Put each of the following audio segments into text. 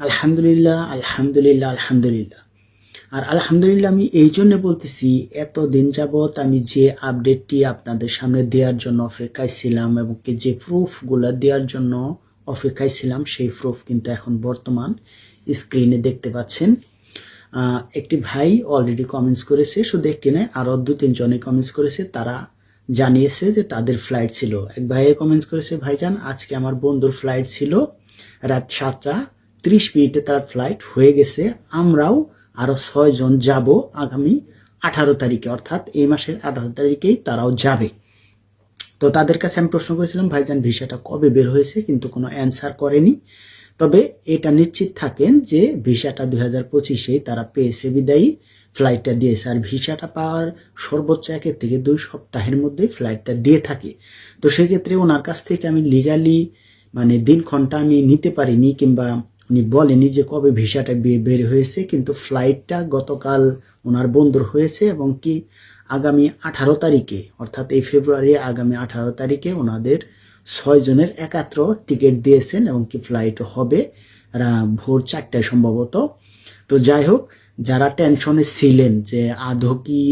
আলহামদুলিল্লাহ আলহামদুলিল্লাহ আলহামদুলিল্লাহ। আর আলহামদুলিল্লাহ আমি এই জন্য বলতেছি এত দিন যাবৎ আমি যে আপডেটটি আপনাদের সামনে দেওয়ার জন্য অপেক্ষায় ছিলাম এবং যে প্রুফগুলো দেওয়ার জন্য অপেক্ষায় ছিলাম, সেই প্রুফ কিন্তু এখন বর্তমান স্ক্রিনে দেখতে পাচ্ছেন। একটি ভাই অলরেডি কমেন্টস করেছে, শুধু একটি নয় আরও দু, তিনজনে কমেন্টস করেছে। তারা জানিয়েছে যে তাদের ফ্লাইট ছিল। এক ভাইয়ে কমেন্টস করেছে, ভাইজান, আজকে আমার বন্ধুর ফ্লাইট ছিল রাত সাতটা ত্রিশ মিনিটে তার ফ্লাইট হয়ে গেছে। আমরাও আরও ছয়জন যাব আগামী আঠারো তারিখে, অর্থাৎ এই মাসের আঠারো তারিখেই তারাও যাবে। তো তাদের কাছে আমি প্রশ্ন করেছিলাম, ভাইজান, ভিসাটা কবে বের হয়েছে? কিন্তু কোনো অ্যান্সার করেনি। তবে এটা নিশ্চিত থাকেন যে ভিসাটা দুই হাজার পঁচিশেই তারা পেয়েছে বিদায়ী। ফ্লাইটটা দিয়েছে আর ভিসাটা পাওয়ার সর্বোচ্চ একের থেকে দুই সপ্তাহের মধ্যে ফ্লাইটটা দিয়ে থাকে। তো সেক্ষেত্রে ওনার কাছ থেকে আমি লিগালি মানে দিনক্ষণটা আমি নিতে পারিনি কিংবা উনি বলেনি যে কবে ভিসাটা বের হয়েছে, কিন্তু ফ্লাইটটা গতকাল ওনার বন্ধুর হয়েছে এবং কি আগামী আঠারো তারিখে, অর্থাৎ এই ফেব্রুয়ারি আগামী আঠারো তারিখে ওনাদের ছয় জনের একাত্র টিকিট দিয়েছেন এবং কি ফ্লাইট হবে ভোর চারটায় সম্ভবত। তো যাই হোক, যারা টেনশনে ছিলেন যে আদৌ কি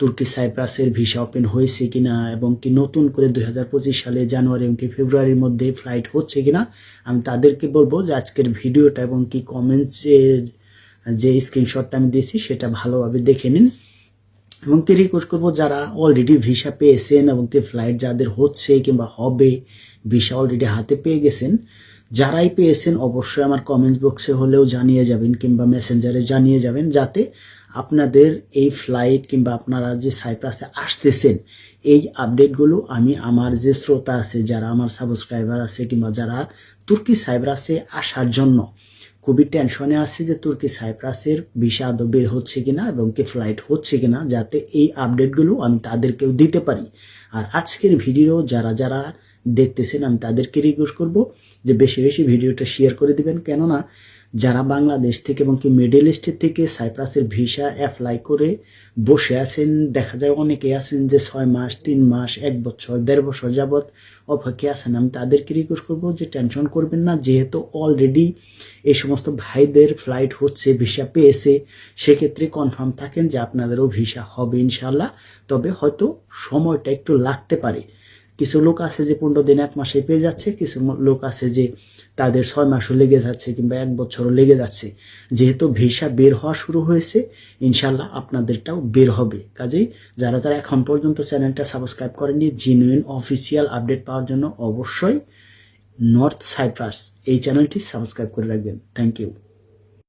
তুর্কি সাইপ্রাসের ভিসা ওপেন হয়েছে কিনা এবং কি নতুন করে দুই হাজার পঁচিশ সালে জানুয়ারি এবং কি ফেব্রুয়ারির মধ্যে ফ্লাইট হচ্ছে কিনা, আমি তাদেরকে বলব যে আজকের ভিডিওটা এবং কি কমেন্টসের যে স্ক্রিনশটটা আমি দিয়েছি সেটা ভালোভাবে দেখে নিন। এবং কি রিকোয়েস্ট করব, যারা অলরেডি ভিসা পেয়েছেন এবং কি ফ্লাইট যাদের হচ্ছে কিংবা হবে, ভিসা অলরেডি হাতে পেয়ে গেছেন, যারাই পেয়েছেন অবশ্যই আমার কমেন্টস বক্সে হলেও জানিয়ে যাবেন কিংবা মেসেঞ্জারে জানিয়ে যাবেন যাতে আপনাদের এই ফ্লাইট কিংবা আপনারা যে সাইপ্রাসে আসতেছেন, এই আপডেটগুলো আমি আমার যে শ্রোতা আছে, যারা আমার সাবস্ক্রাইবার আছে কিংবা যারা তুর্কি সাইপ্রাসে আসার জন্য খুবই টেনশনে আছে যে তুর্কি সাইপ্রাসের ভিসা আদৌ বের হচ্ছে কিনা এবং কি ফ্লাইট হচ্ছে কিনা, যাতে এই আপডেটগুলো আমি তাদেরকেও দিতে পারি। আর আজকের ভিডিও যারা যারা দেখতেছেন, আমি তাদেরকে রিকোয়েস্ট করব যে বেশি বেশি ভিডিওটা শেয়ার করে দিবেন। কেননা যারা বাংলাদেশ থেকে এবং কি মিডল ইস্টের থেকে সাইপ্রাসের ভিসা অ্যাপ্লাই করে বসে আছেন, দেখা যায় অনেকে আছেন যে ছয় মাস, তিন মাস, এক বছর, দেড় বছর যাবৎ অপেক্ষায় আছেন। আমি তাদেরকে রিকোয়েস্ট করব যে টেনশন করবেন না, যেহেতু অলরেডি এই সমস্ত ভাইদের ফ্লাইট হচ্ছে ভিসা পেয়েছে, সেক্ষেত্রে কনফার্ম থাকেন যে আপনাদেরও ভিসা হবে ইনশাল্লাহ তবে হয়তো সময়টা একটু লাগতে পারে। কিছু লোক আছে যে পনেরো দিন, এক মাসে পেয়ে যাচ্ছে, কিছু লোক আছে যে তাদের ছয় মাসও লেগে যাচ্ছে কিংবা এক বছরও লেগে যাচ্ছে। যেহেতু ভিসা বের হওয়া শুরু হয়েছে ইনশাল্লাহ আপনাদেরটাও বের হবে। কাজেই যারা তারা এখন পর্যন্ত চ্যানেলটা সাবস্ক্রাইব করেনি জিনুইন অফিসিয়াল আপডেট পাওয়ার জন্য অবশ্যই নর্থ সাইপ্রাস এই চ্যানেলটি সাবস্ক্রাইব করে রাখবেন। Thank you